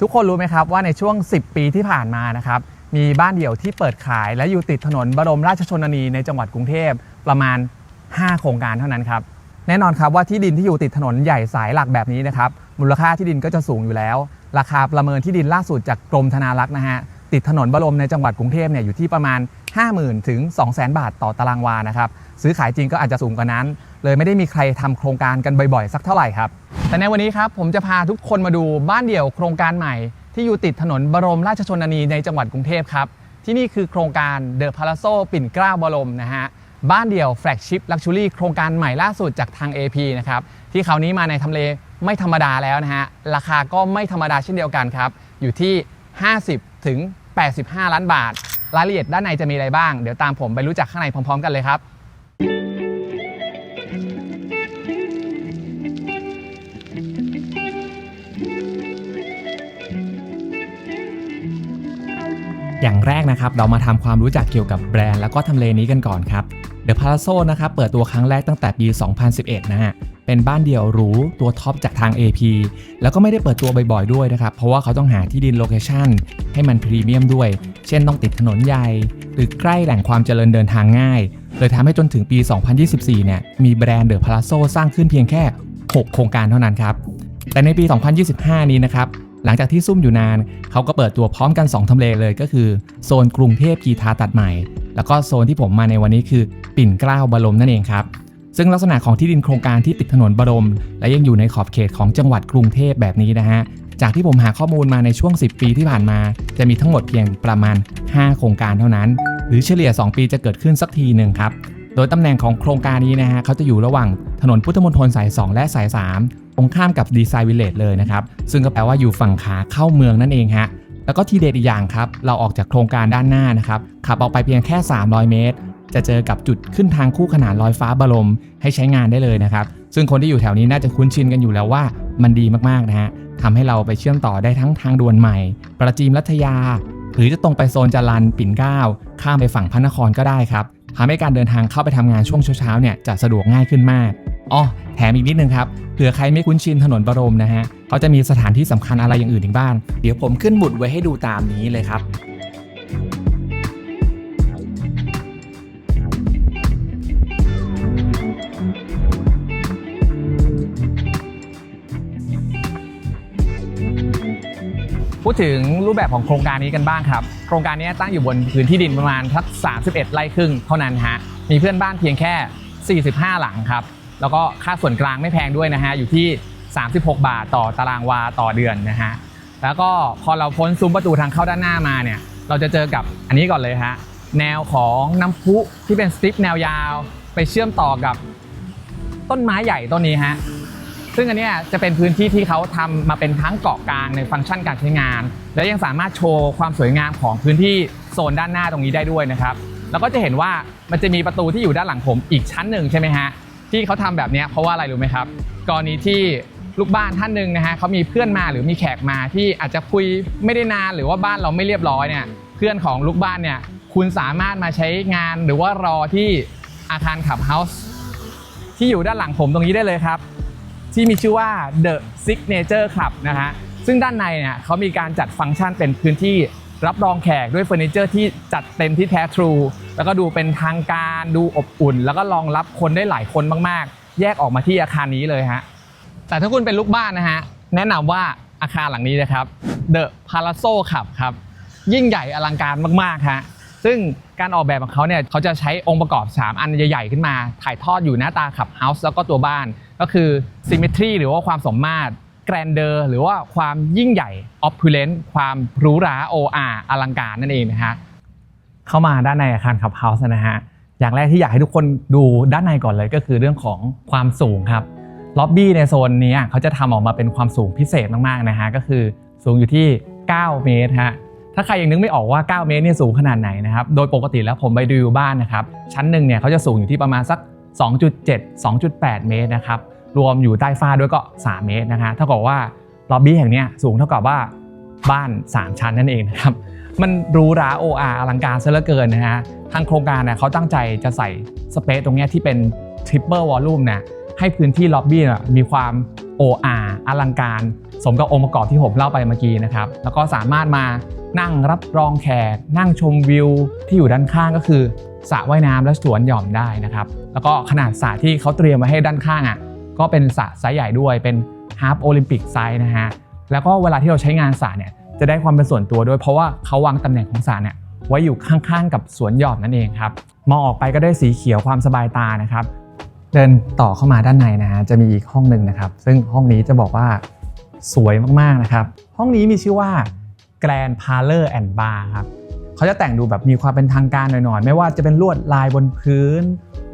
ทุกคนรู้ไหมครับว่าในช่วง 10 ปีที่ผ่านมานะครับมีบ้านเดี่ยวที่เปิดขาย และอยู่ติดถนนบรมราชชนนีในจังหวัดกรุงเทพประมาณ 5 โครงการเท่านั้นครับแน่นอนครับว่าที่ดินที่อยู่ติดถนนใหญ่สายหลักแบบนี้นะครับมูลค่าที่ดินก็จะสูงอยู่แล้ว ราคาประเมินที่ดินล่าสุดจากกรมธนารักษ์นะฮะติดถนนบรมในจังหวัดกรุงเทพเนี่ยอยู่ที่ประมาณ 50,000 ถึง 200,000 บาทต่อตารางวานะครับซื้อขายจริงก็อาจจะสูงกว่านั้น เลยไม่ได้มีใครทำโครงการกันบ่อยๆ สักเท่าไหร่ครับ แต่ในวันนี้ครับผมจะพาทุกคนมาดูบ้านเดี่ยวโครงการใหม่ ที่อยู่ติดถนนบรมราชชนนีในจังหวัดกรุงเทพครับ ที่นี่คือโครงการเดอะพาราโซปิ่นเกล้าบรมนะฮะบ้านเดี่ยวแฟลกชิพลักชัวรี่โครงการใหม่ล่าสุดจากทาง AP นะครับที่คราวนี้มาในทำเลไม่ธรรมดาแล้วนะฮะราคาก็ไม่ธรรมดาเช่นเดียวกันครับอยู่ที่ 50 ถึง 85 ล้านบาท รายละเอียดด้านในจะมีอะไรบ้าง เดี๋ยวตามผมไปรู้จักข้างในพร้อม ๆ กันเลยครับ อย่างแรกนะครับเรามาทำความรู้จักเกี่ยวกับแบรนด์แล้วก็ทำเลนี้กันก่อนครับ The Palazzo นะครับเปิดตัวครั้งแรกตั้งแต่ปี 2011 นะฮะเป็นบ้านเดี่ยวหรูตัวท็อปจากทาง AP แล้วก็ไม่ได้เปิดตัวบ่อยๆด้วยนะครับ เพราะว่าเขาต้องหาที่ดินโลเคชั่นให้มันพรีเมียมด้วย เช่นต้องติดถนนใหญ่ หรือใกล้แหล่งความเจริญเดินทางง่าย เลยทำให้จนถึงปี 2024 เนี่ยมีแบรนด์ The Palazzo สร้างขึ้นเพียงแค่ 6 โครงการเท่านั้นครับ แต่ในปี 2025 นี้นะครับ หลังจากที่ซุ่มอยู่นาน เขาก็เปิดตัวพร้อมกัน 2 ทำเลเลยก็คือโซนกรุงเทพกีทาตัดใหม่ แล้วก็โซนที่ผมมาในวันนี้คือปิ่นเกล้าบรมนั่นเองครับ ซึ่งลักษณะของที่ดินโครงการที่ติดถนนบรม และยังอยู่ในขอบเขตของจังหวัดกรุงเทพแบบนี้นะฮะ จากที่ผมหาข้อมูลมาในช่วง 10 ปีที่ผ่านมา จะมีทั้งหมดเพียงประมาณ 5 โครงการเท่านั้น หรือเฉลี่ย 2 ปีจะเกิดขึ้นสักทีหนึ่งครับโดยตำแหน่งของโครงการนี้นะฮะเขาจะอยู่ระหว่างถนนพุทธมณฑลสาย 2 และสาย 3 ตรงข้ามกับดีไซน์วิลเลจเลยนะครับ ซึ่งก็แปลว่าอยู่ฝั่งขาเข้าเมืองนั่นเองฮะแล้วก็ทีเด็ดอีกอย่างครับ เราออกจากโครงการด้านหน้านะครับ ขับออกไปเพียงแค่ 300 เมตร จะเจอกับจุดขึ้นทางคู่ขนานลอยฟ้าบรมให้ใช้งานได้เลยนะครับ ซึ่งคนที่อยู่แถวนี้น่าจะคุ้นชินกันอยู่แล้วว่ามันดีมากๆนะฮะทำให้เราไปเชื่อมต่อได้ทั้งทางด่วนใหม่ ประจีมรัฐยา หรือจะตรงไปโซนจารันปิ่นเก้า ข้ามไปฝั่งพระนครก็ได้ครับทำให้การเดินทางเข้าไปทำงานช่วงเช้าๆเนี่ยจะสะดวกง่ายขึ้นมาก อ๋อแถมอีกนิดนึงครับเผื่อใครไม่คุ้นชินถนนบรมนะฮะเขาจะมีสถานที่สำคัญอะไรอย่างอื่นอีกบ้างเดี๋ยวผมขึ้นบุตรไว้ให้ดูตามนี้เลยครับพูดถึงรูปแบบของโครงการนี้กันบ้างครับ โครงการนี้ตั้งอยู่บนพื้นที่ดินประมาณทัก31 ไร่ครึ่งเท่านั้นฮะ มีเพื่อนบ้านเพียงแค่ 45 หลังครับ แล้วก็ค่าส่วนกลางไม่แพงด้วยนะฮะอยู่ที่ 36 บาทต่อตารางวาต่อเดือนนะฮะแล้วก็พอเราพ้นซุ้มประตูทางเข้าด้านหน้ามาเนี่ยเราจะเจอกับอันนี้ก่อนเลยฮะแนวของน้ำพุที่เป็นสตริปแนวยาว ไปเชื่อมต่อกับต้นไม้ใหญ่ต้นนี้ฮะซึ่งอันนี้จะเป็นพื้นที่ที่เขาทำมาเป็นทั้งเกาะกลางในฟังก์ชันการใช้งาน และยังสามารถโชว์ความสวยงามของพื้นที่โซนด้านหน้าตรงนี้ได้ด้วยนะครับ แล้วก็จะเห็นว่ามันจะมีประตูที่อยู่ด้านหลังผมอีกชั้นหนึ่งใช่ไหมฮะ ที่เขาทำแบบนี้เพราะว่าอะไรรู้ไหมครับกรณีที่ลูกบ้านท่านหนึ่งนะฮะเขามีเพื่อนมาหรือมีแขกมาที่อาจจะคุยไม่ได้นานหรือว่าบ้านเราไม่เรียบร้อยเนี่ยเพื่อนของลูกบ้านเนี่ยคุณสามารถมาใช้งานหรือว่ารอที่อาคารขับเฮาส์ที่อยู่ด้านหลังผมตรงนี้ได้เลยครับ ที่มีชื่อว่า The Signature Club นะฮะซึ่งด้านในเนี่ยเขามีการจัดฟังก์ชันเป็นพื้นที่ รับรองแขกด้วยเฟอร์นิเจอร์ที่จัดเต็มที่แท้ทรู แล้วก็ดูเป็นทางการดูอบอุ่น แล้วก็รองรับคนได้หลายคนมากๆ แยกออกมาที่อาคารนี้เลยฮะแต่ถ้าคุณเป็นลูกบ้านนะฮะแนะนำว่าอาคารหลังนี้นะครับ The Palazzo Club ครับ ยิ่งใหญ่อลังการมากๆฮะซึ่งการออกแบบของเขาเนี่ยเขาจะใช้องค์ประกอบ 3 อันใหญ่ๆขึ้นมา ถ่ายทอดอยู่หน้าตาขับเฮาส์แล้วก็ตัวบ้าน ก็คือ symmetry หรือว่าความสมมาตร grandeur หรือว่าความยิ่งใหญ่ opulent ความหรูหราโออาอลังการนั่นเองนะฮะเข้ามาด้านในอาคารขับเฮาส์นะฮะอย่างแรกที่อยากให้ทุกคนดูด้านในก่อนเลยก็คือเรื่องของความสูงครับล็อบบี้ในโซนนี้เขาจะทำออกมาเป็นความสูงพิเศษมากๆนะฮะก็คือสูงอยู่ที่ 9 เมตรฮะถ้าใครยังนึกไม่ออกว่า 9 เมตรเนี่ยสูงขนาดไหนนะครับโดยปกติแล้วผมไปดูบ้านนะครับชั้นหนึ่งเนี่ยเขาจะสูงอยู่ที่ประมาณสัก 2.7 2.8 เมตรนะครับ รวมอยู่ใต้ฟ้าด้วยก็ 3 เมตรนะฮะเท่ากับว่าล็อบบี้แห่งนี้สูงเท่ากับว่าบ้าน 3 ชั้นนั่นเองนะครับมันหรูหราโออาอลังการซะเหลือเกินนะฮะทางโครงการเนี่ยเขาตั้งใจจะใส่สเปซตรงนี้ที่เป็นทริปเปิลวอลลุ่มเนี่ยให้พื้นที่ล็อบบี้นะมีความ OR อลังการสมกับองค์ประกอบที่ผมเล่าไปเมื่อกี้นะครับ แล้วก็สามารถมานั่งรับรองแขก นั่งชมวิวที่อยู่ด้านข้างก็คือสระว่ายน้ำและสวนหย่อมได้นะครับ แล้วก็ขนาดสระที่เขาเตรียมไว้ให้ด้านข้างอะ ก็เป็นสระไซส์ใหญ่ด้วยเป็นฮา f โอลิมปิกไซส์นะฮะแล้วก็เวลาที่เราใช้งานสระเนี่ยจะได้ความเป็นส่วนตัวด้วย เพราะว่าเขาวางตำแหน่งของสระเนี่ยไว้อยู่ข้างๆ กับสวนหย่อมนั่นเองครับมองออกไปก็ได้สีเขียวความสบายตานะครับ เดินต่อเข้ามาด้านในนะฮะจะมีอีกห้องหนึ่งนะครับ ซึ่งห้องนี้จะบอกว่าสวยมากๆนะครับ ห้องนี้มีชื่อว่า Grand Parlor and Bar ครับเขาจะแต่งดูแบบมีความเป็นทางการหน่อยๆ ไม่ว่าจะเป็นลวดลายบนพื้น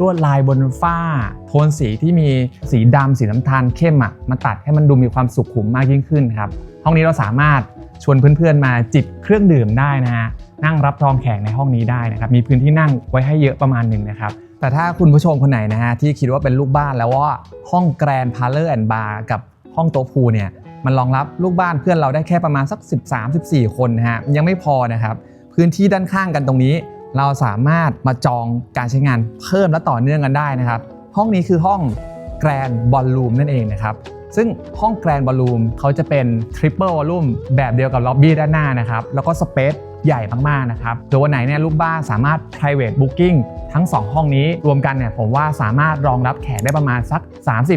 ลวดลายบนฝ้า โทนสีที่มีสีดำสีน้ำตาลเข้มอะมาตัดให้มันดูมีความสุขุมมากยิ่งขึ้นครับ ห้องนี้เราสามารถชวนเพื่อนๆมาจิบเครื่องดื่มได้นะฮะนั่งรับรองแขกในห้องนี้ได้นะครับมีพื้นที่นั่งไว้ให้เยอะประมาณหนึ่งนะครับแต่ถ้าคุณผู้ชมคนไหนนะฮะที่คิดว่าเป็นลูกบ้านแล้วว่าห้องแกรนพาร์เลอร์แอนด์บาร์กับห้องโต๊ะพูลเนี่ยมันรองรับลูกบ้านเพื่อนเราได้แค่ประมาณสัก 13-14 คนนะฮะยังไม่พอนะครับพื้นที่ด้านข้างกันตรงนี้ เราสามารถมาจองการใช้งานเพิ่มและต่อเนื่องกันได้นะครับ ห้องนี้คือห้องแกรนบอลลูมนั่นเองนะครับซึ่งห้องแกรนบอลลูมเขาจะเป็นทริปเปิลวอลลุ่มแบบเดียวกับล็อบบี้ด้านหน้านะครับแล้วก็สเปซใหญ่มากๆนะครับหรือวันไหนเนี่ยลูกบ้านสามารถ private booking ทั้ง 2 ห้องนี้รวมกันเนี่ยผมว่าสามารถรองรับแขกได้ประมาณสัก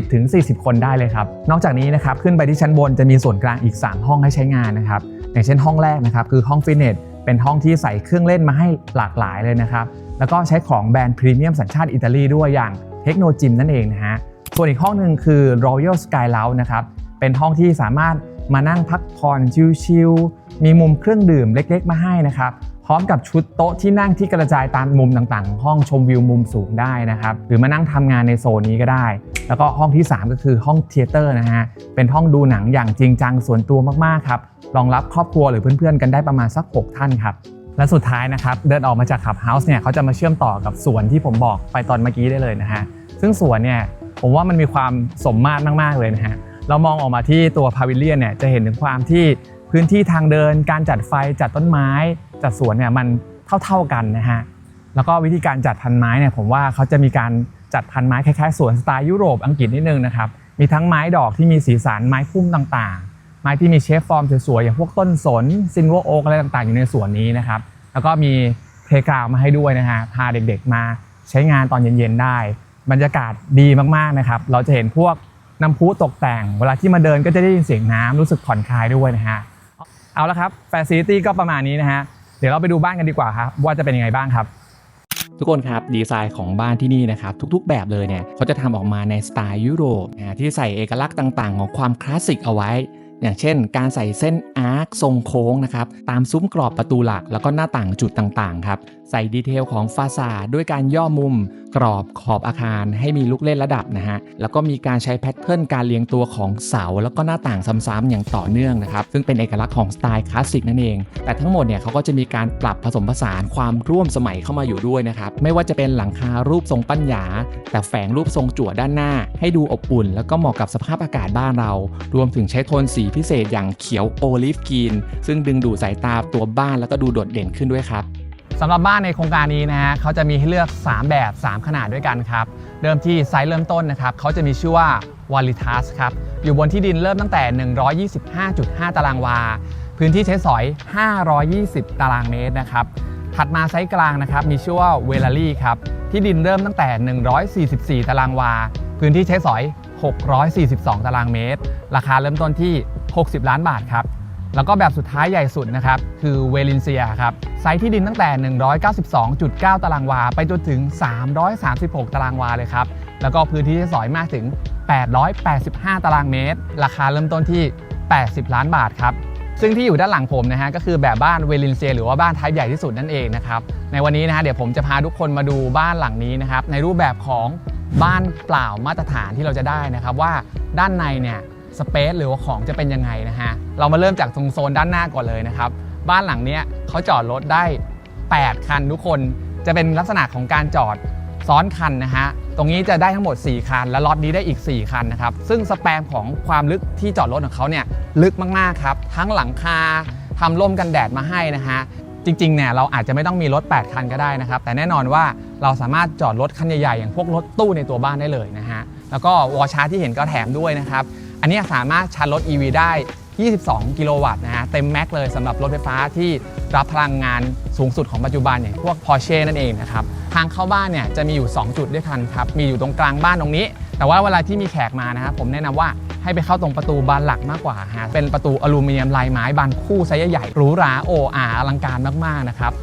30-40 คนได้เลยครับ นอกจากนี้นะครับขึ้นไปที่ชั้นบนจะมีส่วนกลางอีก 3 ห้องให้ใช้งานนะครับอย่างเช่นห้องแรกนะครับคือห้องฟิตเนส เป็นห้องที่ใส่เครื่องเล่นมาให้หลากหลายเลยนะครับ แล้วก็ใช้ของแบรนด์พรีเมียมสัญชาติอิตาลีด้วยอย่างเทคโนจิมนั่นเองนะฮะ ส่วนอีกห้องหนึ่งคือ Royal Sky Lounge นะครับ เป็นห้องที่สามารถมานั่งพักผ่อนชิลๆมีมุมเครื่องดื่มเล็กๆ มาให้นะครับ พร้อมกับชุดโต๊ะที่นั่งที่กระจายตามมุมต่างๆของห้องชมวิวมุมสูงได้นะครับ หรือมานั่งทำงานในโซนนี้ก็ได้ แล้วก็ห้องที่ 3 ก็คือห้องเทเตอร์นะฮะ เป็นห้องดูหนังอย่างจริงจังส่วนตัวมากๆครับ รองรับครอบครัวหรือเพื่อนๆ กันได้ประมาณสัก 6 ท่านครับ และสุดท้ายนะครับ เดินออกมาจากขับเฮาส์เนี่ยเขาจะมาเชื่อมต่อกับสวนที่ผมบอกไปตอนเมื่อกี้ได้เลยนะฮะ ซึ่งสวนเนี่ยผมว่ามันมีความสมมาตรมากๆเลยนะฮะ เรามองออกมาที่ตัวพาวิเลียนเนี่ยจะเห็นถึงความที่พื้นที่ทางเดิน การจัดไฟจัดต้นไม้ จัดสวนเนี่ยมันเท่าๆกันนะฮะแล้วก็วิธีการจัดพันไม้เนี่ยผมว่าเขาจะมีการจัดพันไม้คล้ายๆสวนสไตล์ยุโรปอังกฤษนิดนึงนะครับมีทั้งไม้ดอกที่มีสีสันไม้พุ่มต่างๆ ไม้ที่มีเชฟฟอร์มสวยๆอย่างพวกต้นสนซินวโอกอะไรต่างๆ อยู่ในสวนนี้นะครับแล้วก็มีเพลกาวมาให้ด้วยนะฮะพาเด็กๆมาใช้งานตอนเย็นๆได้ บรรยากาศดีมากๆนะครับเราจะเห็นพวกน้ำพุตกแต่ง เวลาที่มาเดินก็จะได้ยินเสียงน้ำรู้สึกผ่อนคลายด้วยนะฮะเอาละครับฟซิลิตี้ก็ประมาณนี้นะฮะ ดี๋ยวเราไปดูบ้านกันดีกว่าครับว่าจะเป็นยังไงบ้างครับ ทุกคนครับดีไซน์ของบ้านที่นี่นะครับทุกๆ แบบเลยเนี่ยเขาจะทำออกมาในสไตล์ยุโรปนะที่ใส่เอกลักษณ์ต่าง ๆ ของความคลาสสิกเอาไว้ อย่างเช่น การใส่เส้นอาร์คทรงโค้งนะครับตามซุ้มกรอบประตูหลักแล้วก็หน้าต่างจุดต่างๆครับใส่ดีเทลของฟาซาดด้วยการย่อมุม กรอบขอบอาคารให้มีลูกเล่นระดับนะฮะแล้วก็มีการใช้แพทเทิร์นการเรียงตัวของเสา แล้วก็หน้าต่างซ้ำๆอย่างต่อเนื่องนะครับซึ่งเป็นเอกลักษณ์ของสไตล์คลาสสิกนั่นเอง แต่ทั้งหมดเนี่ยเขาก็จะมีการปรับผสมผสานความร่วมสมัยเข้ามาอยู่ด้วยนะครับไม่ว่าจะเป็นหลังคารูปทรงปั้นหยาแต่แฝงรูปทรงจั่วด้านหน้า ให้ดูอบอุ่น แล้วก็เหมาะกับสภาพอากาศบ้านเรา รวมถึงใช้โทนสีพิเศษอย่างเขียวโอลิฟกรีน ซึ่งดึงดูดสายตาตัวบ้านแล้วก็ดูโดดเด่นขึ้นด้วยครับสำหรับบ้านในโครงการนี้นะฮะเขาจะมีให้เลือก 3 แบบ 3 ขนาดด้วยกันครับ เริ่มที่ไซส์เริ่มต้นนะครับเขาจะมีชื่อว่าวอลิทัสครับ อยู่บนที่ดินเริ่มตั้งแต่ 125.5 ตารางวา พื้นที่ใช้สอย 520 ตารางเมตรนะครับ ถัดมาไซส์กลางนะครับ มีชื่อว่าเวลารี่ครับ ที่ดินเริ่มตั้งแต่ 144 ตารางวา พื้นที่ใช้สอย 642 ตารางเมตร ราคาเริ่มต้นที่ 60 ล้านบาทครับ แล้วก็แบบสุดท้ายใหญ่สุดนะครับ คือเวลินเซียครับ ไซส์ที่ดินตั้งแต่ 192.9 ตารางวา ไปจนถึง 336 ตารางวาเลยครับ แล้วก็พื้นที่ใช้สอยมากถึง 885 ตารางเมตร ราคาเริ่มต้นที่ 80 ล้านบาทครับซึ่งที่อยู่ด้านหลังผมนะฮะก็คือแบบบ้านเวลินเซียหรือว่าบ้านไทป์ใหญ่ที่สุดนั่นเองนะครับในวันนี้นะฮะเดี๋ยวผมจะพาทุกคนมาดูบ้านหลังนี้นะครับในรูปแบบของบ้านเปล่ามาตรฐานที่เราจะได้นะครับว่าด้านในเนี่ย สเปซหรือว่าของจะเป็นยังไงนะฮะ เรามาเริ่มจากตรงโซนด้านหน้าก่อนเลยนะครับ บ้านหลังนี้เขาจอดรถได้ 8 คันทุกคนจะเป็นลักษณะของการจอดซ้อนคันนะฮะ ตรงนี้จะได้ทั้งหมด 4 คัน และล็อตนี้ได้อีก 4 คันนะครับ ซึ่งสแปมของความลึกที่จอดรถของเขาเนี่ยลึกมาก ๆ ครับ ทั้งหลังคาทำร่มกันแดดมาให้นะฮะ จริงๆเนี่ยเราอาจจะไม่ต้องมีรถ 8 คันก็ได้นะครับ แต่แน่นอนว่าเราสามารถจอดรถคันใหญ่ ๆ อย่างพวกรถตู้ในตัวบ้านได้เลยนะฮะ แล้วก็วอชาร์ที่เห็นก็แถมด้วยนะครับ อันนี้สามารถชาร์จรถ EV ได้ 22 กิโลวัตต์นะฮะเต็มแม็กเลยสำหรับรถไฟฟ้าที่รับพลังงานสูงสุดของปัจจุบันอย่างพวก Porsche นั่นเองนะครับทางเข้าบ้านเนี่ยจะมีอยู่ 2 จุดด้วยกันครับมีอยู่ตรงกลางบ้านตรงนี้ แต่ว่าเวลาที่มีแขกมานะครับผมแนะนำว่าให้ไปเข้าตรงประตูบานหลักมากกว่าฮะเป็นประตูอลูมิเนียมลายไม้บานคู่ไซส์ใหญ่หรูหราโออาอลังการมากๆนะครับ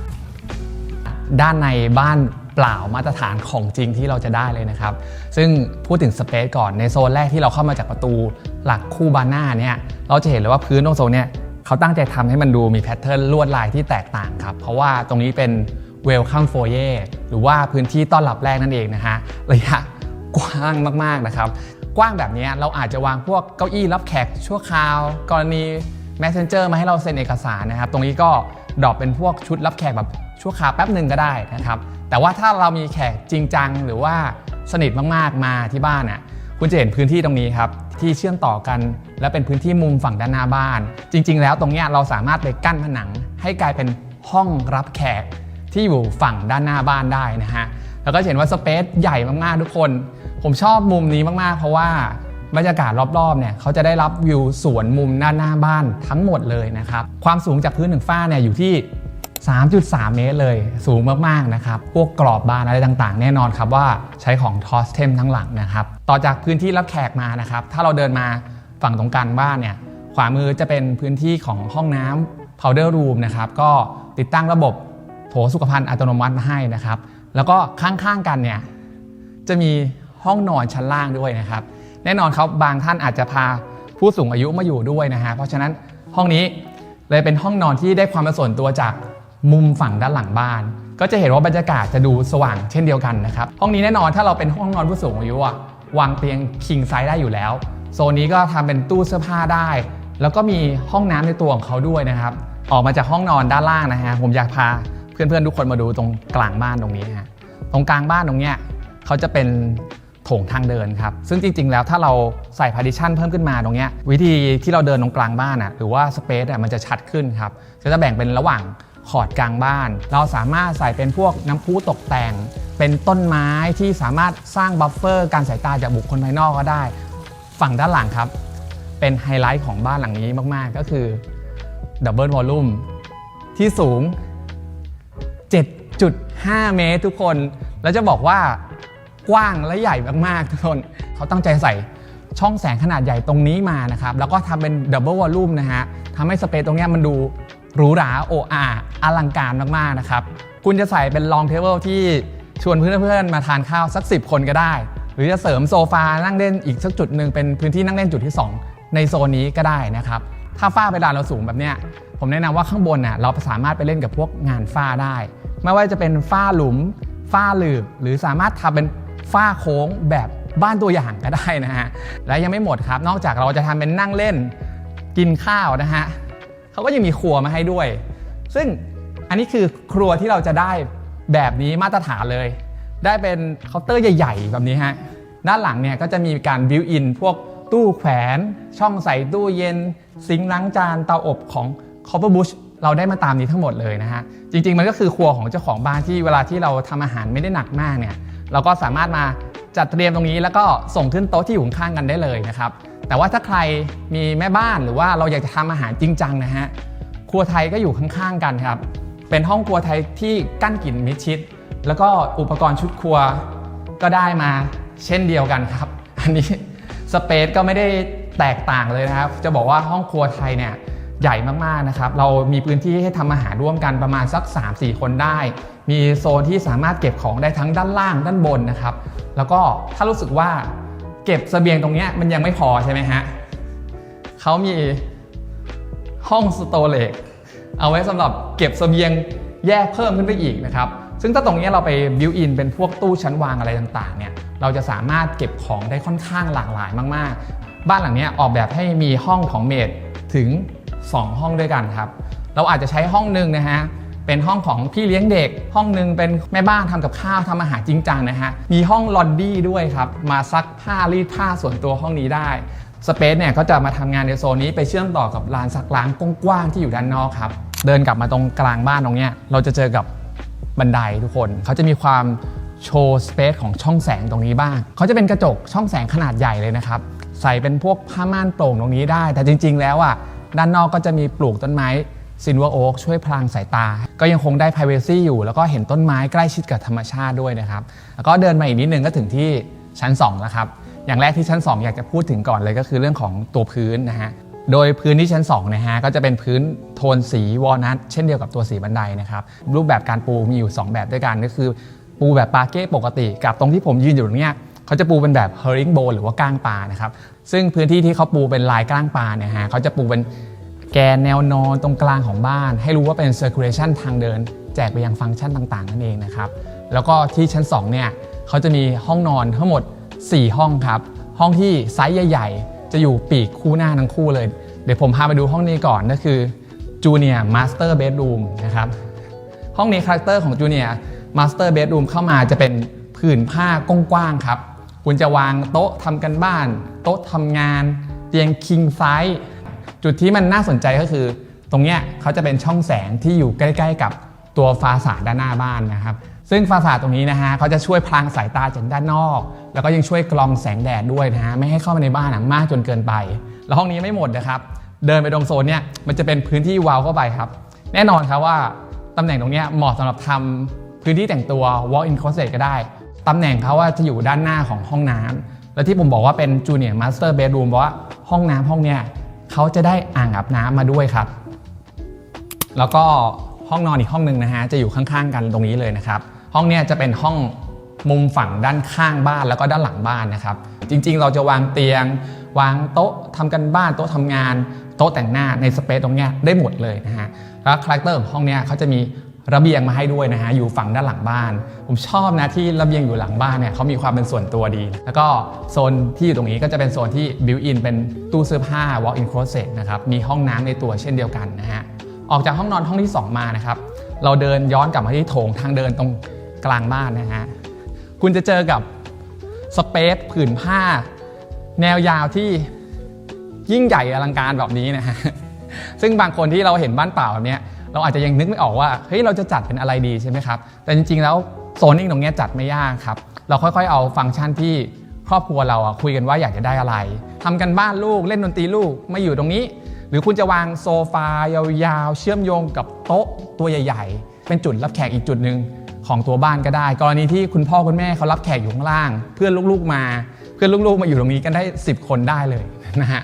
ด้านในบ้าน เปล่ามาตรฐานของจริงที่เราจะได้เลยนะครับ ซึ่งพูดถึงสเปซก่อนในโซนแรกที่เราเข้ามาจากประตูหลักคู่บานหน้าเนี่ยเราจะเห็นเลยว่าพื้นตรงโซนเนี่ยเขาตั้งใจทำให้มันดูมีแพทเทิร์นลวดลายที่แตกต่างครับ เพราะว่าตรงนี้เป็น Welcome Foyer หรือว่าพื้นที่ต้อนรับแรกนั่นเองนะฮะระยะกว้างมากๆนะครับ กว้างแบบนี้เราอาจจะวางพวกเก้าอี้รับแขกชั่วคราว กรณี Messenger มาให้เราเซ็นเอกสารนะครับ ตรงนี้ก็ดรอปเป็นพวกชุดรับแขกแบบ ชั่วคราวแป๊บหนึ่งก็ได้นะครับ แต่ว่าถ้าเรามีแขกจริงจังหรือว่าสนิทมากๆมาที่บ้านน่ะคุณจะเห็นพื้นที่ตรงนี้ครับที่เชื่อมต่อกัน และเป็นพื้นที่มุมฝั่งด้านหน้าบ้าน จริง ๆ แล้วตรงเนี้ยเราสามารถไปกั้นผนัง ให้กลายเป็นห้องรับแขกที่อยู่ฝั่งด้านหน้าบ้านได้นะฮะแล้วก็เห็นว่าสเปซใหญ่มากๆทุกคน ผมชอบมุมนี้มากๆ เพราะว่าบรรยากาศรอบๆเนี่ยเขาจะได้รับวิวสวนมุมหน้าหน้าบ้านทั้งหมดเลยนะครับความสูงจากพื้นถึงฝ้าเนี่ยอยู่ที่ 3.3 เมตรเลย สูงมากๆนะครับ พวกกรอบบานอะไรต่างๆ แน่นอนครับว่าใช้ของทอสเทมทั้งหลังนะครับ ต่อจากพื้นที่รับแขกมานะครับ ถ้าเราเดินมาฝั่งตรงกลางบ้านเนี่ย ขวามือจะเป็นพื้นที่ของห้องน้ำ powder room นะครับ ก็ติดตั้งระบบโถสุขภัณฑ์อัตโนมัติมาให้นะครับ แล้วก็ข้างๆกันเนี่ยจะมีห้องนอนชั้นล่างด้วยนะครับ แน่นอนครับบางท่านอาจจะพาผู้สูงอายุมาอยู่ด้วยนะฮะ เพราะฉะนั้นห้องนี้เลยเป็นห้องนอนที่ได้ความเป็นส่วนตัวจาก มุมฝั่งด้านหลังบ้าน ก็จะเห็นว่าบรรยากาศจะดูสว่างเช่นเดียวกันนะครับ ห้องนี้แน่นอนถ้าเราเป็นห้องนอนผู้สูงอายุอะวางเตียงคิงไซส์ได้อยู่แล้ว โซนนี้ก็ทำเป็นตู้เสื้อผ้าได้ แล้วก็มีห้องน้ำในตัวของเขาด้วยนะครับ ออกมาจากห้องนอนด้านล่างนะฮะผมอยากพาเพื่อนๆทุกคนมาดูตรงกลางบ้านตรงนี้ฮะตรงกลางบ้านตรงเนี้ยเขาจะเป็นโถงทางเดินครับ ซึ่งจริง ๆ แล้วถ้าเราใส่ partition เพิ่มขึ้นมาตรงเนี้ยวิธีที่เราเดินตรงกลางบ้านอะหรือว่าสเปซอะมันจะชัดขึ้นครับก็จะแบ่งเป็นระหว่าง ขอดกลางบ้าน เราสามารถใส่เป็นพวกน้ำพุตกแต่ง เป็นต้นไม้ที่สามารถสร้างบัฟเฟอร์การสายตาจากบุคคลภายนอกก็ได้ ฝั่งด้านหลังครับ เป็นไฮไลท์ของบ้านหลังนี้มาก ๆ ก็คือดับเบิลวอลลุ่มที่สูง 7.5 เมตรทุกคน แล้วจะบอกว่ากว้างและใหญ่มาก ๆ ทุกคน เขาตั้งใจใส่ช่องแสงขนาดใหญ่ตรงนี้มานะครับ แล้วก็ทำเป็นดับเบิลวอลลุ่มนะฮะทำให้สเปซตรงนี้มันดู หรูหราโออาอลังการมากๆนะครับ คุณจะใส่เป็นลองเทเบิลที่ชวนเพื่อนๆมาทานข้าวสัก 10 คนก็ได้ หรือจะเสริมโซฟานั่งเล่นอีกสักจุดหนึ่งเป็นพื้นที่นั่งเล่นจุดที่ 2 ในโซนนี้ก็ได้นะครับ ถ้าฝ้าเพดานเราสูงแบบเนี้ยผมแนะนำว่าข้างบนน่ะเราสามารถไปเล่นกับพวกงานฝ้าได้ ไม่ว่าจะเป็นฝ้าหลุมฝ้าหลืบหรือสามารถทำเป็นฝ้าโค้งแบบบ้านตัวอย่างก็ได้นะฮะและยังไม่หมดครับ นอกจากเราจะทำเป็นนั่งเล่นกินข้าวนะฮะ เขาก็ยังมีครัวมาให้ด้วย ซึ่งอันนี้คือครัวที่เราจะได้แบบนี้มาตรฐานเลย ได้เป็นเคาน์เตอร์ใหญ่ ๆ แบบนี้ฮะด้านหลังเนี่ยก็จะมีการบิวอินพวกตู้แขวน ช่องใส่ตู้เย็น ซิงค์ล้างจานเตาอบของ Copper Bush เราได้มาตามนี้ทั้งหมดเลยนะฮะ จริง ๆ มันก็คือครัวของเจ้าของบ้านที่เวลาที่เราทำอาหารไม่ได้หนักมากเนี่ย เราก็สามารถมาจัดเตรียมตรงนี้แล้วก็ส่งขึ้นโต๊ะที่อยู่ข้างกันได้เลยนะครับ แต่ว่าถ้าใครมีแม่บ้านหรือว่าเราอยากจะทำอาหารจริงจังนะฮะครัวไทยก็อยู่ข้างๆกันครับ เป็นห้องครัวไทยที่กั้นกลิ่นมิดชิด แล้วก็อุปกรณ์ชุดครัวก็ได้มาเช่นเดียวกันครับ อันนี้สเปซก็ไม่ได้แตกต่างเลยนะครับ จะบอกว่าห้องครัวไทยเนี่ยใหญ่มากๆนะครับ เรามีพื้นที่ให้ทำอาหารร่วมกันประมาณสัก 3-4 คนได้ มีโซนที่สามารถเก็บของได้ทั้งด้านล่างด้านบนนะครับ แล้วก็ถ้ารู้สึกว่า เก็บเสบียงตรงนี้มันยังไม่พอใช่ไหมฮะเขามีห้องสโตรเลจเอาไว้สำหรับเก็บเสบียงแยกเพิ่มขึ้นไปอีกนะครับ ซึ่งถ้าตรงนี้เราไปบิวอินเป็นพวกตู้ชั้นวางอะไรต่างๆเนี่ยเราจะสามารถเก็บของได้ค่อนข้างหลากหลายมาก ๆ บ้านหลังนี้ออกแบบให้มีห้องของเมดถึง 2 ห้องด้วยกันครับ เราอาจจะใช้ห้องหนึ่งนะฮะ เป็นห้องของพี่เลี้ยงเด็ก ห้องหนึ่งเป็นแม่บ้านทำกับข้าวทำอาหารจริงจังนะฮะ มีห้องลอนดี้ด้วยครับ มาซักผ้ารีดผ้าส่วนตัวห้องนี้ได้สเปซเนี่ยก็จะมาทำงานในโซนนี้ไปเชื่อมต่อกับลานซักล้างกว้างๆที่อยู่ด้านนอกครับ เดินกลับมาตรงกลางบ้านตรงเนี้ยเราจะเจอกับบันไดทุกคน เขาจะมีความโชว์สเปซของช่องแสงตรงนี้บ้าง เขาจะเป็นกระจกช่องแสงขนาดใหญ่เลยนะครับ ใส่เป็นพวกผ้าม่านโปร่งตรงนี้ได้ แต่จริง ๆ แล้วอะด้านนอกก็จะมีปลูกต้นไม้ ซินว r โอ๊กช่วยพลางสายตา ก็ยังคงได้ p r i เวซีอยู่ แล้วก็เห็นต้นไม้ใกล้ชิดกับธรรมชาติด้วยนะครับ แล้วก็เดินมาอีกนิดนึงก็ถึงที่ชั้น2แล้วครับ อย่างแรกที่ชั้น 2 อยากจะพูดถึงก่อนเลยก็คือเรื่องของตัวพื้นนะฮะ โดยพื้นที่ชั้น2นะฮะก็จะเป็นพื้นโทนสีวอลนัทเช่นเดียวกับตัวสีบันไดนะครับ รูปแบบการปูมีอยู่ 2 แบบด้วยกันก็คือ ปูแบบปาเก้ปกติ กับตรงที่ผมยืนอยู่ตรงเนี้ยเขาจะปูเป็นแบบเฮอริงโบหรือว่าก้างปลานะครับ ซึ่งพื้นที่ที่เขาปูเป็นลายก้างปลาเนี่ยฮะเขาจะปูเป็น แกนแนวนอนตรงกลางของบ้าน ให้รู้ว่าเป็น circulation ทางเดิน แจกไปยังฟังก์ชันต่างๆ นั่นเองนะครับ แล้วก็ที่ชั้น2เนี่ยเขาจะมีห้องนอนทั้งหมด 4 ห้องครับ ห้องที่ไซส์ใหญ่ ๆ จะอยู่ปีกคู่หน้าทั้งคู่เลย เดี๋ยวผมพาไปดูห้องนี้ก่อนก็คือ Junior Master Bedroom นะครับห้องนี้คาแรคเตอร์ของจูเนียร์มาสเตอร์เบดรูมเข้ามาจะเป็นผืนผ้ากว้างๆครับคุณจะวางโต๊ะทำกันบ้าน โต๊ะทำงาน เตียงคิงไซส์ จุดที่มันน่าสนใจก็คือ ตรงเนี้ยเขาจะเป็นช่องแสงที่อยู่ใกล้ ๆ กับตัวฟาสาดด้านหน้าบ้านนะครับ ซึ่งฟาสาดตรงนี้นะฮะเขาจะช่วยพรางสายตาจากด้านนอก แล้วก็ยังช่วยกรองแสงแดดด้วยนะฮะไม่ให้เข้ามาในบ้านมากจนเกินไป แล้วห้องนี้ไม่หมดนะครับ เดินไปตรงโซนเนี่ยมันจะเป็นพื้นที่วาวเข้าไปครับ แน่นอนครับว่าตำแหน่งตรงเนี้ยเหมาะสำหรับทำพื้นที่แต่งตัว walk-in closet ก็ได้ตำแหน่งเขาว่าจะอยู่ด้านหน้าของห้องน้ำและที่ผมบอกว่าเป็น junior master bedroom เพราะว่าห้องน้ำห้องเนี้ย เขาจะได้อ่างอาบน้ำมาด้วยครับ แล้วก็ห้องนอนอีกห้องหนึ่งนะฮะจะอยู่ข้างๆ กันตรงนี้เลยนะครับ ห้องเนี้ยจะเป็นห้องมุมฝั่งด้านข้างบ้านแล้วก็ด้านหลังบ้านนะครับ จริงๆ เราจะวางเตียง วางโต๊ะทำกันบ้านโต๊ะทำงาน โต๊ะแต่งหน้าในสเปซตรงเนี้ยได้หมดเลยนะฮะแล้วคาแรคเตอร์ของห้องเนี้ยเขาจะมี ระเบียงมาให้ด้วยนะฮะอยู่ฝั่งด้านหลังบ้าน ผมชอบนะที่ระเบียงอยู่หลังบ้านเนี่ยเขามีความเป็นส่วนตัวดี แล้วก็โซนที่อยู่ตรงนี้ก็จะเป็นโซนที่บิวอินเป็นตู้เสื้อผ้า walk-in closet นะครับมีห้องน้ำในตัวเช่นเดียวกันนะฮะออกจากห้องนอนห้องที่ 2 มานะครับเราเดินย้อนกลับมาที่โถงทางเดินตรงกลางบ้านนะฮะคุณจะเจอกับสเปซผืนผ้า แนวยาวที่ยิ่งใหญ่อลังการแบบนี้นะฮะซึ่งบางคนที่เราเห็นบ้านเปล่าแบบเนี้ย เราอาจจะยังนึกไม่ออกว่าเฮ้ยเราจะจัดเป็นอะไรดีใช่ไหมครับ แต่จริงๆแล้วโซนนิ่งตรงนี้จัดไม่ยากครับ เราค่อยๆ เอาฟังก์ชันที่ครอบครัวเราคุยกันว่าอยากจะได้อะไรทำกันบ้านลูกเล่นดนตรีลูกมาอยู่ตรงนี้ หรือคุณจะวางโซฟายาวๆ เชื่อมโยงกับโต๊ะตัวใหญ่ ๆ เป็นจุดรับแขกอีกจุดหนึ่งของตัวบ้านก็ได้ กรณีที่คุณพ่อคุณแม่เขารับแขกอยู่ข้างล่าง เพื่อนลูกๆมา เพื่อนลูกๆมาอยู่ตรงนี้กันได้ 10 คนได้เลยนะฮะ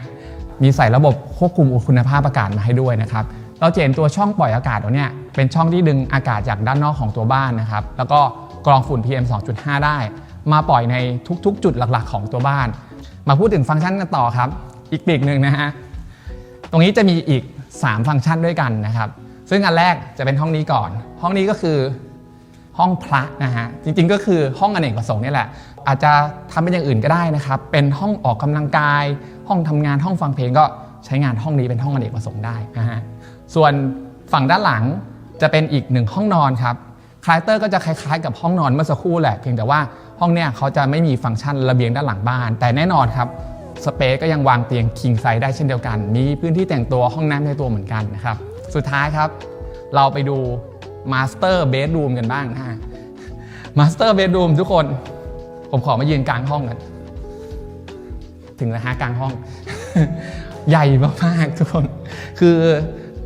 มีใส่ระบบควบคุมคุณภาพอากาศมาให้ด้วยนะครับ เราจะเห็นตัวช่องปล่อยอากาศตรงเนี้ยเป็นช่องที่ดึงอากาศจากด้านนอกของตัวบ้านนะครับ แล้วก็กรองฝุ่น PM 2.5 ได้ มาปล่อยในทุกๆ จุดหลักๆ ของตัวบ้าน มาพูดถึงฟังก์ชันกันต่อครับ อีกปีกหนึ่งนะฮะ ตรงนี้จะมีอีก 3 ฟังก์ชันด้วยกันนะครับ ซึ่งอันแรกจะเป็นห้องนี้ก่อน ห้องนี้ก็คือห้องพระนะฮะ จริงๆ ก็คือห้องอเนกประสงค์นี่แหละ อาจจะทำเป็นอย่างอื่นก็ได้นะครับ เป็นห้องออกกำลังกาย ห้องทำงาน ห้องฟังเพลงก็ใช้งานห้องนี้เป็นห้องอเนกประสงค์ได้นะฮะ ส่วนฝั่งด้านหลังจะเป็นอีกหนึ่งห้องนอนครับคาแรคเตอร์ก็จะคล้ายๆ กับห้องนอนเมื่อสักครู่แหละเพียงแต่ว่าห้องเนี้ยเขาจะไม่มีฟังก์ชันระเบียงด้านหลังบ้าน แต่แน่นอนครับสเปซก็ยังวางเตียงคิงไซส์ได้เช่นเดียวกัน มีพื้นที่แต่งตัวห้องน้ำในตัวเหมือนกันนะครับ สุดท้ายครับ เราไปดูมาสเตอร์เบดรูมกันบ้างนะฮะมาสเตอร์เบดรูมทุกคน ผมขอมายืนกลางห้องกันถึงแล้วฮะกลางห้อง ใหญ่มากๆทุกคน คือ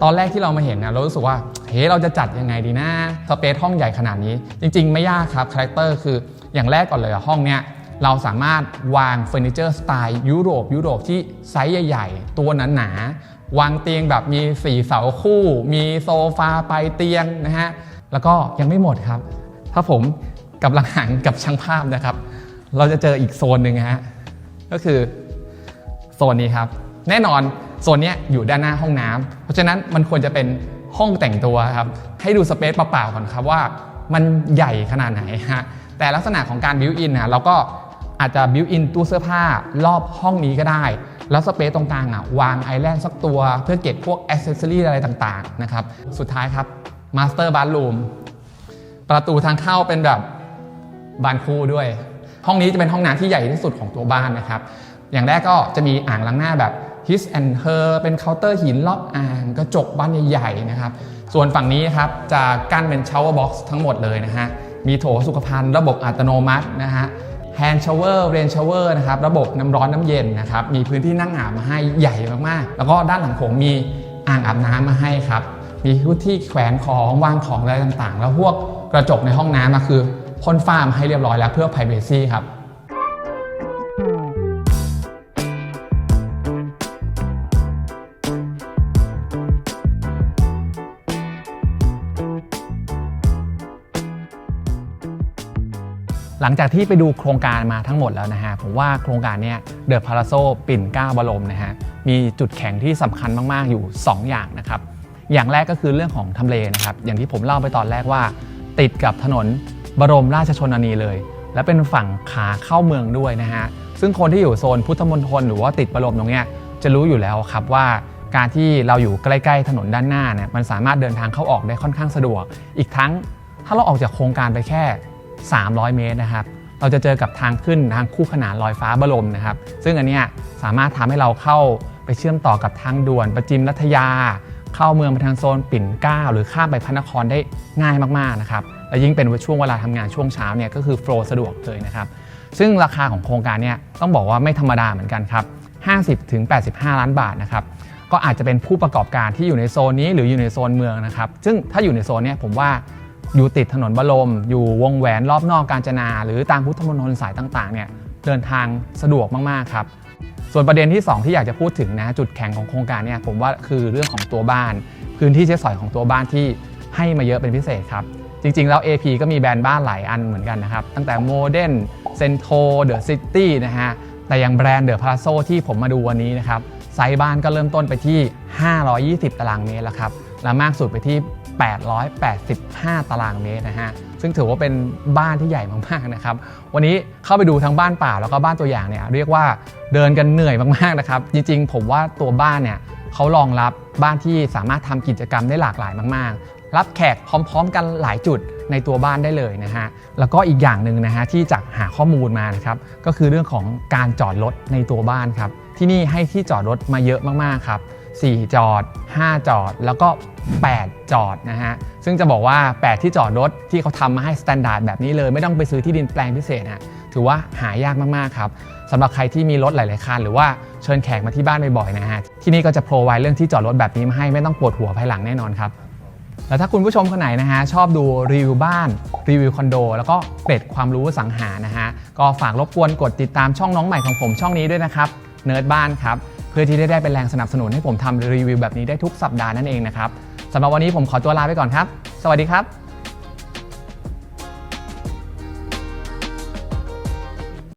ตอนแรกที่เรามาเห็นนะเรารู้สึกว่าเฮ้ยเราจะจัดยังไงดีนะสเปซห้องใหญ่ขนาดนี้ จริง ๆ ไม่ยากครับคาแรคเตอร์คืออย่างแรกก่อนเลยห้องเนี้ยเราสามารถวางเฟอร์นิเจอร์สไตล์ยุโรปยุโรปที่ไซส์ใหญ่ ๆ ตัวหนาๆวางเตียงแบบมีสี่เสาคู่ มีโซฟาไปเตียงนะฮะแล้วก็ยังไม่หมดครับ ถ้าผมกำลังหันกับช่างภาพนะครับ เราจะเจออีกโซนหนึ่งฮะก็คือโซนนี้ครับ แน่นอน โซนนี้อยู่ด้านหน้าห้องน้ำเพราะฉะนั้นมันควรจะเป็นห้องแต่งตัวครับให้ดูสเปซเปล่าๆก่อนครับว่ามันใหญ่ขนาดไหนฮะแต่ลักษณะของการบิวอินนะเราก็อาจจะบิวอินตู้เสื้อผ้ารอบห้องนี้ก็ได้ แล้วสเปซตรงกลางอะวางไอแลนด์สักตัวเพื่อเก็บพวกอ c เซสซอรี่อะไรต่างๆนะครับสุดท้ายครับมาสเตอร์บ r รูมประตูทางเข้าเป็นแบบบานคู่ด้วย ห้องนี้จะเป็นห้องน้ำที่ใหญ่ที่สุดของตัวบ้านนะครับ อย่างแรกก็จะมีอ่างล้างหน้าแบบ his and her เป็นเคาน์เตอร์หินรอบอ่างกระจกบานใหญ่ๆนะครับ ส่วนฝั่งนี้ครับจะกั้นเป็น shower box ทั้งหมดเลยนะฮะ มีโถสุขภัณฑ์ระบบอัตโนมัตินะฮะแฮนด์ช o เวอร์เรนช o เวอร์นะครับ ระบบน้ำร้อนน้ำเย็นนะครับ มีพื้นที่นั่งอาบมาให้ใหญ่มากๆ แล้วก็ด้านหลังโถงมีอ่างอาบน้ำมาให้ครับ มีพื้นที่แขวนของวางของอะไรต่างๆ แล้วพวกกระจกในห้องน้ำมาคือพ่นฝ้ามาให้เรียบร้อยแล้วเพื่อ privacy ครับ หลังจากที่ไปดูโครงการมาทั้งหมดแล้วนะฮะผมว่าโครงการเนี้ยเดอะพาราโซปิ่นเก้าบรมนะฮะมีจุดแข็งที่สำคัญมากๆอยู่ 2 อย่างนะครับ อย่างแรกก็คือเรื่องของทำเลนะครับ อย่างที่ผมเล่าไปตอนแรกว่า ติดกับถนนบรมราชชนนีเลย และเป็นฝั่งขาเข้าเมืองด้วยนะฮะซึ่งคนที่อยู่โซนพุทธมณฑลหรือว่าติดบรมตรงเนี้ยจะรู้อยู่แล้วครับว่าการที่เราอยู่ใกล้ ๆ ถนนด้านหน้าเนี่ยมันสามารถเดินทางเข้าออกได้ค่อนข้างสะดวก อีกทั้งถ้าเราออกจากโครงการไปแค่ 300 เมตรนะครับ เราจะเจอกับทางขึ้นทางคู่ขนานลอยฟ้าบรมนะครับ ซึ่งอันเนี้ยสามารถทำให้เราเข้าไปเชื่อมต่อกับทางด่วนประจิมรัฐยา เข้าเมืองไปทางโซนปิ่นเกล้าหรือข้ามไปพระนครได้ง่ายมากๆนะครับ และยิ่งเป็นช่วงเวลาทำงานช่วงเช้าเนี่ยก็คือโฟล์สะดวกเลยนะครับ ซึ่งราคาของโครงการเนี่ยต้องบอกว่าไม่ธรรมดาเหมือนกันครับ 50ถึง85 ล้านบาทนะครับก็อาจจะเป็นผู้ประกอบการที่อยู่ในโซนนี้หรืออยู่ในโซนเมืองนะครับ ซึ่งถ้าอยู่ในโซนเนี้ยผมว่า อยู่ติดถนนบรม อยู่วงแหวนรอบนอกกาญจนา หรือตามพุทธมณฑลสายต่างๆเนี่ยเดินทางสะดวกมากๆครับ ส่วนประเด็นที่ 2 ที่อยากจะพูดถึงนะจุดแข็งของโครงการเนี่ยผมว่าคือเรื่องของตัวบ้าน พื้นที่ใช้สอยของตัวบ้านที่ให้มาเยอะเป็นพิเศษครับ จริง ๆ แล้ว AP ก็มีแบรนด์บ้านหลายอันเหมือนกันนะครับ ตั้งแต่โมเด r n เซนโทเดอะซิตี้นะฮะแต่อย่างแบรนด์เดอะพาโซที่ผมมาดูวันนี้นะครับไซส์บ้านก็เริ่มต้นไปที่ 520 ตารางเมตรแล้วครับและมากสุดไปที่ 885 ตารางเมตรนะฮะ ซึ่งถือว่าเป็นบ้านที่ใหญ่มากๆนะครับ วันนี้เข้าไปดูทั้งบ้านเปล่าแล้วก็บ้านตัวอย่างเนี่ยเรียกว่าเดินกันเหนื่อยมากๆนะครับ จริงๆ ผมว่าตัวบ้านเนี่ยเขารองรับบ้านที่สามารถทำกิจกรรมได้หลากหลายมากๆ รับแขกพร้อม ๆ กันหลายจุดในตัวบ้านได้เลยนะฮะ แล้วก็อีกอย่างหนึ่งนะฮะที่จากหาข้อมูลมานะครับ ก็คือเรื่องของการจอดรถในตัวบ้านครับ ที่นี่ให้ที่จอดรถมาเยอะมากๆครับ 4 จอด 5 จอด แล้วก็ 8 จอดนะฮะ ซึ่งจะบอกว่า 8 ที่จอดรถที่เขาทำมาให้สแตนดาร์ดแบบนี้เลย ไม่ต้องไปซื้อที่ดินแปลงพิเศษฮะถือว่าหายากมาก ๆ ครับสำหรับใครที่มีรถหลาย ๆ คัน หรือว่าเชิญแขกมาที่บ้านบ่อย ๆ นะฮะ ที่นี่ก็จะโปรไวเรื่องที่จอดรถแบบนี้มาให้ไม่ต้องปวดหัวภายหลังแน่นอนครับแล้วถ้าคุณผู้ชมคนไหนนะฮะชอบดูรีวิวบ้าน รีวิวคอนโด แล้วก็เกร็ดความรู้สังหานะฮะก็ฝากรบกวนกดติดตามช่องน้องใหม่ของผมช่องนี้ด้วยนะครับเนิร์ดบ้านครับ เพื่อที่ได้ได้เป็นแรงสนับสนุนให้ผมทำรีวิวแบบนี้ได้ทุกสัปดาห์นั่นเองนะครับสำหรับวันนี้ผมขอตัวลาไปก่อนครับ สวัสดีครับ